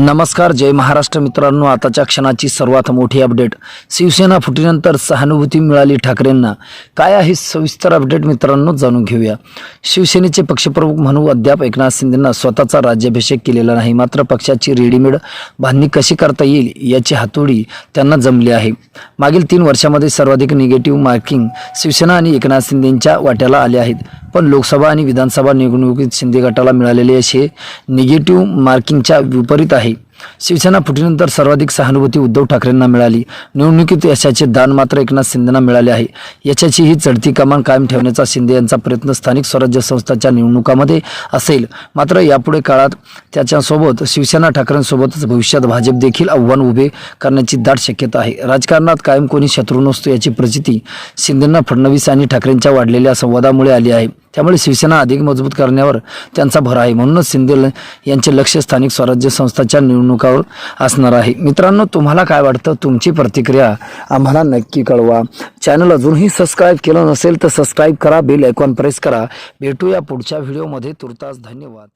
नमस्कार जय महाराष्ट्र मित्रांनो. आताच्या क्षणाची सर्वात मोठी अपडेट. शिवसेना फुटीनंतर सहानुभूती मिळाली ठाकरेंना. काय आहे सविस्तर अपडेट मित्रांनो जाणून घेऊया. शिवसेनेचे पक्षप्रमुख म्हणून अद्याप एकनाथ शिंदेंना स्वतःचा राज्याभिषेक केलेला नाही. मात्र पक्षाची रेडीमेड बांधणी कशी करता येईल याची हातोडी त्यांना जमली आहे. मागील तीन वर्षामध्ये सर्वाधिक निगेटिव्ह मार्किंग शिवसेना आणि एकनाथ शिंदेंच्या वाट्याला आले आहेत. पण लोकसभा आणि विधानसभा निवडणुकीत शिंदे गटाला मिळालेले असे निगेटिव्ह मार्किंगच्या विपरीत आहे. शिवसेना फुटीनंतर सर्वाधिक सहानुभूती उद्धव ठाकरेंना मिळाली. निवडणुकीत यशाचे दान मात्र एकनाथ शिंदेना मिळाले आहे. यशाची ही चढती कमान कायम ठेवण्याचा शिंदे यांचा प्रयत्न स्थानिक स्वराज्य संस्थांच्या निवडणुकामध्ये असेल. मात्र यापुढे काळात त्याच्यासोबत शिवसेना ठाकरेंसोबतच भविष्यात भाजप देखील आव्हान उभे करण्याची दाट शक्यता आहे. राजकारणात कायम कोणी शत्रू नसतो याची प्रचिती शिंदेंना फडणवीस आणि ठाकरेंच्या वाढलेल्या संवादामुळे आली आहे. त्यामुळे शिवसेना अधिक मजबूत करण्यावर त्यांचा भर आहे. म्हणूनच शिंदे यांचे लक्ष स्थानिक स्वराज्य संस्थांच्या निवडणुकावर असणार आहे. मित्रांनो तुम्हाला काय वाटतं? तुमची प्रतिक्रिया आम्हाला नक्की कळवा. चॅनल अजूनही सबस्क्राईब केलं नसेल तर सबस्क्राईब करा बेल आयकॉन प्रेस करा. भेटूया पुढच्या व्हिडिओमध्ये तुर्तास धन्यवाद.